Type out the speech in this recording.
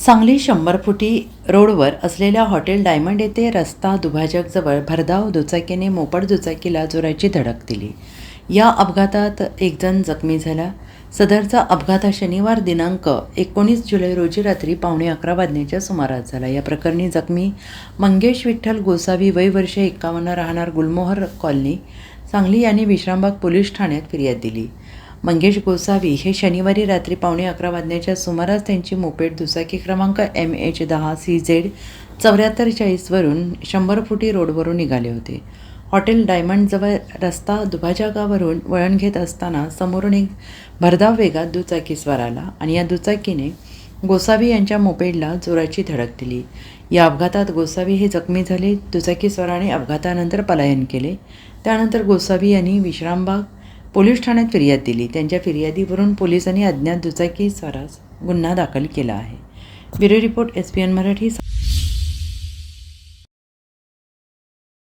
सांगली शंभर फुटी रोडवर असलेल्या हॉटेल डायमंड येथे रस्ता दुभाजकजवळ भरधाव दुचाकीने मोपड दुचाकीला जोराची धडक दिली. या अपघातात एकजण जखमी झाला. सदरचा अपघात हा शनिवार दिनांक एकोणीस जुलै रोजी रात्री पावणे अकरा वाजण्याच्या सुमारास झाला. या प्रकरणी जखमी मंगेश विठ्ठल गोसावी वय वर्ष एकावन्न राहणार गुलमोहर कॉलनी सांगली यांनी विश्रामबाग पोलीस ठाण्यात फिर्याद दिली. मंगेश गोसावी हे शनिवारी रात्री पावणे अकरा वाजण्याच्या सुमारास त्यांची मोपेड दुचाकी क्रमांक एम एच दहा सी झेड चौऱ्याहत्तर चाळीसवरून शंभर फुटी रोडवरून निघाले होते. हॉटेल डायमंडजवळ रस्ता दुभाजगावरून वळण घेत असताना समोरून एक भरधाव वेगात दुचाकीस्वार आला आणि या दुचाकीने गोसावी यांच्या मोपेडला जोराची धडक दिली. या अपघातात गोसावी हे जखमी झाले दुचाकीस्वाराने अपघातानंतर पलायन केले. त्यानंतर गोसावी यांनी विश्रामबाग पोलीस ठाण्यात फिर्याद दिली. त्यांच्या फिर्यादीवरून पोलिसांनी अज्ञात दुचाकी स्वारास गुन्हा दाखल केला आहे. Bureau report S P N Marathi